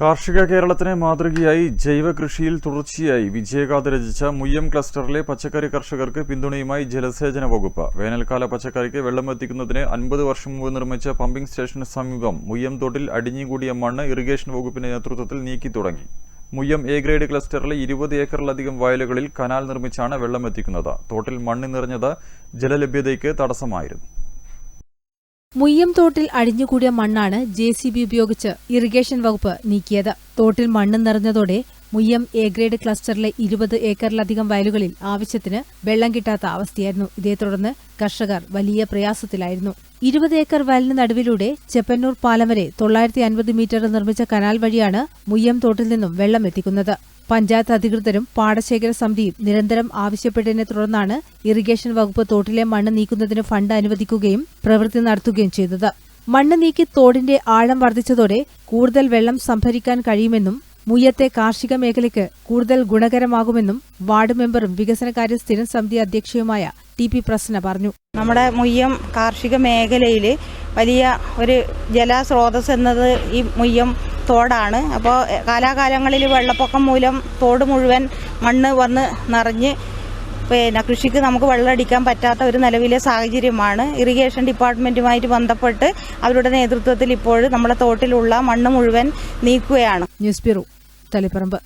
കാർഷിക കേരളത്തിന് മാതൃകയായി ജൈവ കൃഷിയിൽ തുടർച്ചയായി വിജയഗാഥ രചിച്ച മുയ്യം ക്ലസ്റ്ററിലെ പച്ചക്കറി കർഷകർക്ക് പിന്തുണയുമായി ജലസേചന വകുപ്പ്. വേനൽക്കാല പച്ചക്കറിക്ക് വെള്ളം എത്തിക്കുന്നതിന് അൻപത് വർഷം മുമ്പ് നിർമ്മിച്ച പമ്പിംഗ് സ്റ്റേഷന് സമീപം മുയ്യം തോട്ടിൽ അടിഞ്ഞുകൂടിയ മണ്ണ് ഇറിഗേഷൻ വകുപ്പിന്റെ നേതൃത്വത്തിൽ നീക്കി തുടങ്ങി. മുയ്യം എ ഗ്രേഡ് ക്ലസ്റ്ററിലെ ഇരുപത് ഏക്കറിലധികം വയലുകളിൽ കനാൽ നിർമ്മിച്ചാണ് വെള്ളം എത്തിക്കുന്നത്. തോട്ടിൽ മണ്ണ് നിറഞ്ഞത് ജലലഭ്യതയ്ക്ക് തടസ്സമായിരുന്നു. മുയ്യം തോട്ടിൽ അടിഞ്ഞുകൂടിയ മണ്ണാണ് ജെ സി ബി ഉപയോഗിച്ച് ഇറിഗേഷൻ വകുപ്പ് നീക്കിയത്. തോട്ടിൽ മണ്ണ് നിറഞ്ഞതോടെ മുയ്യം എ ഗ്രേഡ് ക്ലസ്റ്ററിലെ ഇരുപത് ഏക്കറിലധികം വയലുകളിൽ ആവശ്യത്തിന് വെള്ളം കിട്ടാത്ത അവസ്ഥയായിരുന്നു. ഇതേ തുടർന്ന് കർഷകർ വലിയ പ്രയാസത്തിലായിരുന്നു. ഇരുപത് ഏക്കർ വയലിന് നടുവിലൂടെ ചെപ്പന്നൂർ പാലം വരെ തൊള്ളായിരത്തി അൻപത് മീറ്റർ നിർമ്മിച്ച കനാൽ വഴിയാണ് മുയ്യം തോട്ടിൽ നിന്നും വെള്ളം എത്തിക്കുന്നത്. പഞ്ചായത്ത് അധികൃതരും പാടശേഖര സമിതിയും നിരന്തരം ആവശ്യപ്പെട്ടതിനെ തുടർന്നാണ് ഇറിഗേഷൻ വകുപ്പ് തോട്ടിലെ മണ്ണ് നീക്കുന്നതിന് ഫണ്ട് അനുവദിക്കുകയും പ്രവൃത്തി നടത്തുകയും ചെയ്തത്. മണ്ണ് നീക്കി തോടിന്റെ ആഴം വർദ്ധിച്ചതോടെ കൂടുതൽ വെള്ളം സംഭരിക്കാൻ കഴിയുമെന്നും മുയ്യത്തെ കാർഷിക മേഖലയ്ക്ക് കൂടുതൽ ഗുണകരമാകുമെന്നും വാർഡ് മെമ്പറും വികസനകാര്യ സ്ഥിരം സമിതി അധ്യക്ഷയുമായ ടി പി പ്രസന്ന പറഞ്ഞു. നമ്മുടെ മുയ്യം കാർഷിക മേഖലയിൽ വലിയ ഒരു ജലസ്രോതസ് എന്നത് ഈ മുയ്യം തോടാണ്. അപ്പോൾ കാലാകാലങ്ങളിൽ വെള്ളപ്പൊക്കം മൂലം തോട് മുഴുവൻ മണ്ണ് വന്ന് നിറഞ്ഞ് പിന്നെ കൃഷിക്ക് നമുക്ക് വെള്ളമടിക്കാൻ പറ്റാത്ത ഒരു നിലവിലെ സാഹചര്യമാണ്. ഇറിഗേഷൻ ഡിപ്പാർട്ട്മെന്റുമായിട്ട് ബന്ധപ്പെട്ട് അവരുടെ നേതൃത്വത്തിൽ ഇപ്പോൾ നമ്മുടെ തോട്ടിലുള്ള മണ്ണ് മുഴുവൻ നീക്കുകയാണ്. News bureau Taliparamba.